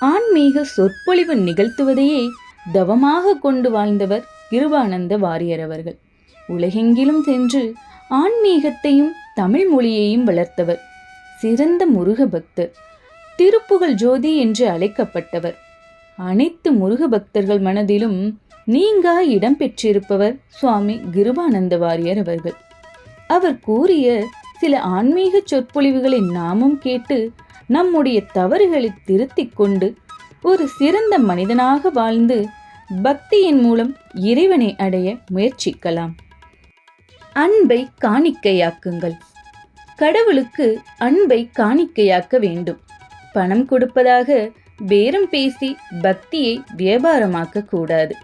ஆன்மீக சொற்பொழிவு நிகழ்த்துவதையே தவமாக கொண்டு வாழ்ந்தவர் கிருபானந்த வாரியர் அவர்கள். உலகெங்கிலும் சென்று ஆன்மீகத்தையும் தமிழ் மொழியையும் வளர்த்தவர். சிறந்த முருக பக்தர் திருப்புகழ் ஜோதி என்று அழைக்கப்பட்டவர். அனைத்து முருக பக்தர்கள் மனதிலும் நீங்கா இடம் பெற்றிருப்பவர் சுவாமி கிருபானந்த வாரியர் அவர்கள். அவர் கூறிய சில ஆன்மீக சொற்பொழிவுகளை நாமும் கேட்டு நம்முடைய தவறுகளை திருத்திக் கொண்டு ஒரு சிறந்த மனிதனாக வாழ்ந்து பக்தியின் மூலம் இறைவனை அடைய முயற்சிக்கலாம். அன்பை காணிக்கையாக்குங்கள். கடவுளுக்கு அன்பை காணிக்கையாக்க வேண்டும். பணம் கொடுப்பதாக பேரம் பேசி பக்தியை வியாபாரமாக்க கூடாது.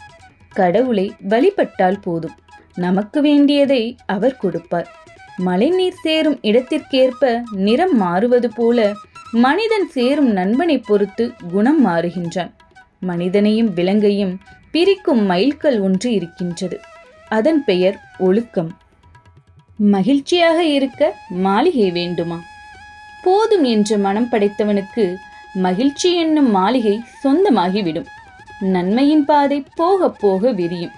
கடவுளை வழிபட்டால் போதும். நமக்கு வேண்டியதை அவர் கொடுப்பார். மழைநீர் சேரும் இடத்திற்கேற்ப நிறம் மாறுவது போல மனிதன் சேரும் நண்பனை பொறுத்து குணம் மாறுகின்றான். மனிதனையும் விலங்கையும் பிரிக்கும் மைல்கல் ஒன்று இருக்கின்றது. அதன் பெயர் ஒழுக்கம். மகிழ்ச்சியாக இருக்க மாளிகை வேண்டுமா? போதும் என்ற மனம் படைத்தவனுக்கு மகிழ்ச்சி என்னும் மாளிகை சொந்தமாகிவிடும். நன்மையின் பாதை போக போக விரியும்.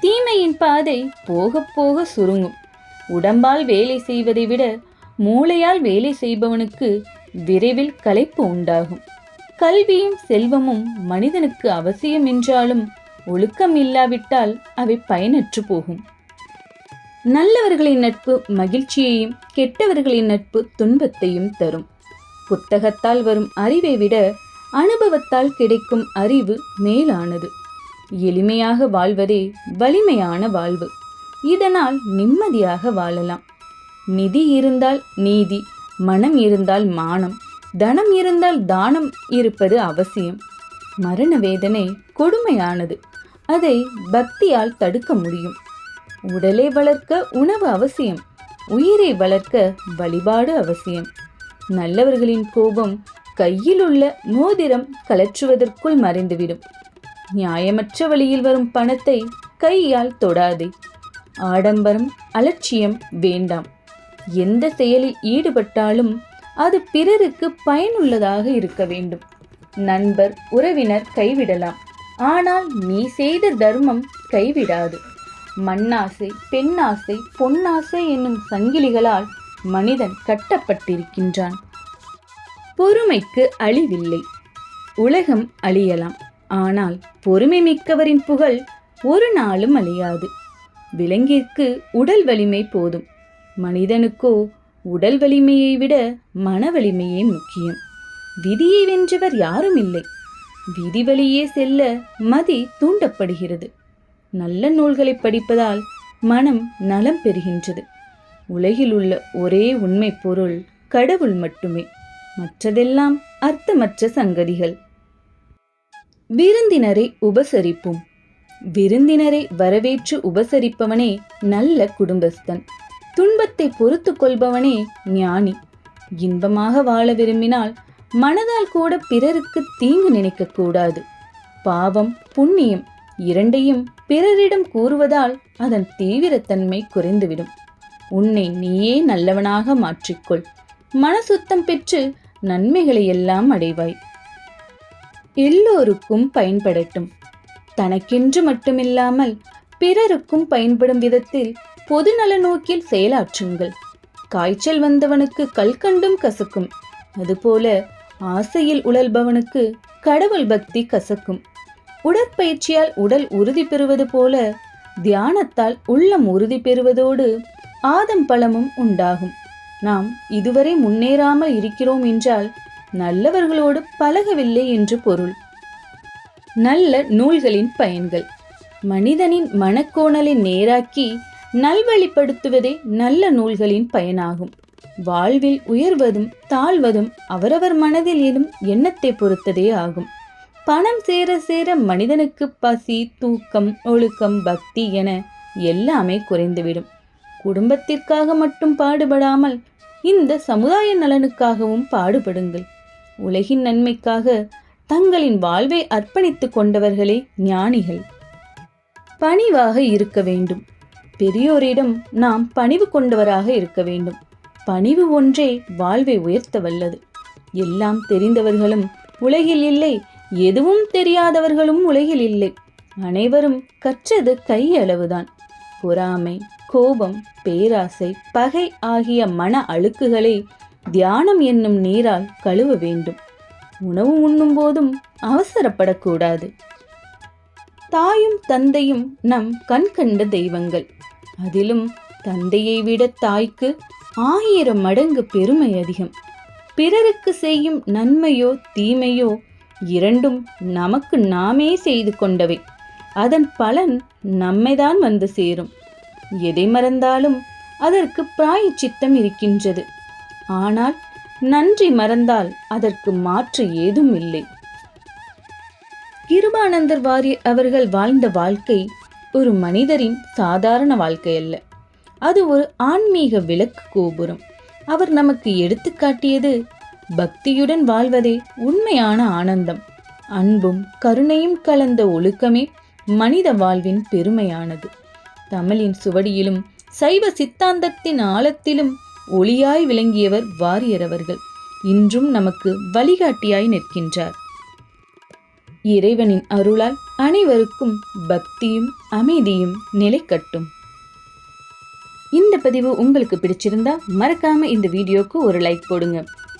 தீமையின் பாதை போக போக சுருங்கும். உடம்பால் வேலை செய்வதை விட மூளையால் வேலை செய்பவனுக்கு விரைவில் களைப்பு உண்டாகும். கல்வியும் செல்வமும் மனிதனுக்கு அவசியம் என்றாலும் ஒழுக்கம் இல்லாவிட்டால் அவை பயனற்று போகும். நல்லவர்களின் நட்பு மகிழ்ச்சியையும் கெட்டவர்களின் நட்பு துன்பத்தையும் தரும். புத்தகத்தால் வரும் அறிவை விட அனுபவத்தால் கிடைக்கும் அறிவு மேலானது. எளிமையாக வாழ்வதே வலிமையான வாழ்வு. இதனால் நிம்மதியாக வாழலாம். நிதி இருந்தால் நீதி மனம் இருந்தால் மானம் தனம் இருந்தால் தானம் இருப்பது அவசியம். மரண வேதனை கொடுமையானது அதை பக்தியால் தடுக்க முடியும். உடலை வளர்க்க உணவு அவசியம் உயிரை வளர்க்க வழிபாடு அவசியம். நல்லவர்களின் கோபம் கையில் உள்ள மோதிரம் கலற்றுவதற்குள் மறைந்துவிடும். நியாயமற்ற வழியில் வரும் பணத்தை கையால் தொடாதே. ஆடம்பரம் அலட்சியம் வேண்டாம். எந்த செயலில் ஈடுபட்டாலும் அது பிறருக்கு பயனுள்ளதாக இருக்க வேண்டும். நண்பர் உறவினர் கைவிடலாம். ஆனால் நீ செய்த தர்மம் கைவிடாது. மண்ணாசை பெண்ணாசை பொன்னாசை என்னும் சங்கிலிகளால் மனிதன் கட்டப்பட்டிருக்கின்றான். பொறுமைக்கு அழிவில்லை. உலகம் அழியலாம். ஆனால் பொறுமை மிக்கவரின் புகழ் ஒரு நாளும் அழியாது. விலங்கிற்கு உடல் வலிமை போதும். மனிதனுக்கோ உடல் வலிமையை விட மன வலிமையே முக்கியம். விதியை வென்றவர் யாரும் இல்லை. விதி வழியே செல்ல மதி தூண்டப்படுகிறது. நல்ல நூல்களை படிப்பதால் மனம் நலம் பெறுகின்றது. உலகில் உள்ள ஒரே உண்மை பொருள் கடவுள் மட்டுமே. மற்றதெல்லாம் அர்த்தமற்ற சங்கதிகள். விருந்தினரை உபசரிப்போம். விருந்தினரை வரவேற்று உபசரிப்பவனே நல்ல குடும்பஸ்தன். துன்பத்தை பொறுத்து கொள்பவனே ஞானி. இன்பமாக வாழ விரும்பினால் மனதால் கூட பிறருக்கு தீங்கு நினைக்கக்கூடாது பாவம் புண்ணியம் இரண்டையும் பிறரிடம் கூறுவதால் அதன் தீவிரத்தன்மை குறைந்துவிடும். உன்னை நீயே நல்லவனாக மாற்றிக்கொள். மனசுத்தம் பெற்று நன்மைகளை எல்லாம் அடைவாய். எல்லோருக்கும் பயன்படட்டும். தனக்கென்று மட்டுமில்லாமல் பிறருக்கும் பயன்படும் விதத்தில் பொதுநல நோக்கில் செயலாற்றுங்கள். காய்ச்சல் வந்தவனுக்கு கல்கண்டும் கசக்கும். அதுபோல ஆசையில் உழல்பவனுக்கு கடவுள் பக்தி கசக்கும். உடற்பயிற்சியால் உடல் உறுதி பெறுவது போல தியானத்தால் உள்ளம் உறுதி பெறுவதோடு ஆதம் பலமும் உண்டாகும். நாம் இதுவரை முன்னேறாமல் இருக்கிறோம் என்றால் நல்லவர்களோடு பழகவில்லை என்று பொருள். நல்ல நூல்களின் பயன்கள். மனிதனின் மனக்கோணலை நேராக்கி நல்வழிப்படுத்துவதே நல்ல நூல்களின் பயனாகும். வாழ்வில் உயர்வதும் தாழ்வதும் அவரவர் மனதில் எழும் எண்ணத்தை பொறுத்ததே ஆகும். பணம் சேர சேர மனிதனுக்கு பசி தூக்கம் ஒழுக்கம் பக்தி என எல்லாமே குறைந்துவிடும். குடும்பத்திற்காக மட்டும் பாடுபடாமல் இந்த சமுதாய நலனுக்காகவும் பாடுபடுங்கள். உலகின் நன்மைக்காக தங்களின் வாழ்வை அர்ப்பணித்துக் கொண்டவர்களே ஞானிகள். பணிவாக இருக்க வேண்டும். பெரியோரிடம் நாம் பணிவு கொண்டவராக இருக்க வேண்டும். பணிவு ஒன்றே வாழ்வை உயர்த்த வல்லது எல்லாம் தெரிந்தவர்களும் உலகில் இல்லை எதுவும் தெரியாதவர்களும் உலகில் இல்லை. அனைவரும் கற்றது கையளவுதான். பொறாமை கோபம் பேராசை பகை ஆகிய மன அழுக்குகளை தியானம் என்னும் நீரால் கழுவ வேண்டும். உணவு உண்ணும் போதும் அவசரப்படக்கூடாது. தாயும் தந்தையும் நம் கண் கண்ட தெய்வங்கள். அதிலும் தந்தையை விட தாய்க்கு ஆயிரம் மடங்கு பெருமை அதிகம். பிறருக்கு செய்யும் நன்மையோ தீமையோ இரண்டும் நமக்கு நாமே செய்து கொண்டவை. அதன் பலன் நம்மைதான் வந்து சேரும். எதை மறந்தாலும் அதற்கு பிராயச்சித்தம் இருக்கின்றது. ஆனால் நன்றி மறந்தால் அதற்கு மாற்று ஏதும் இல்லை. கிருபானந்தர் வாரியர் அவர்கள் வாழ்ந்த வாழ்க்கை ஒரு மனிதரின் சாதாரண வாழ்க்கை அல்ல. அது ஒரு ஆன்மீக விளக்கு கோபுரம். அவர் நமக்கு எடுத்துக்காட்டியது பக்தியுடன் வாழ்வதே உண்மையான ஆனந்தம். அன்பும் கருணையும் கலந்த ஒழுக்கமே மனித வாழ்வின் பெருமையானது. தமிழின் சுவடியிலும் சைவ சித்தாந்தத்தின் ஆழத்திலும் ஒளியாய் விளங்கியவர் வாரியர் அவர்கள். இன்றும் நமக்கு வழிகாட்டியாய் நிற்கின்றார். இறைவனின் அருளால் அனைவருக்கும் பக்தியும் அமைதியும் நிலைக்கட்டும் இந்த பதிவு உங்களுக்கு பிடிச்சிருந்தா மறக்காம இந்த வீடியோக்கு ஒரு லைக் போடுங்க.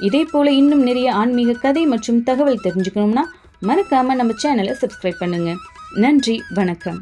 இதே போல இன்னும் நிறைய ஆன்மீக கதை மற்றும் தகவல் தெரிஞ்சுக்கணும்னா மறக்காம நம்ம சேனலை சப்ஸ்கிரைப் பண்ணுங்க. நன்றி வணக்கம்.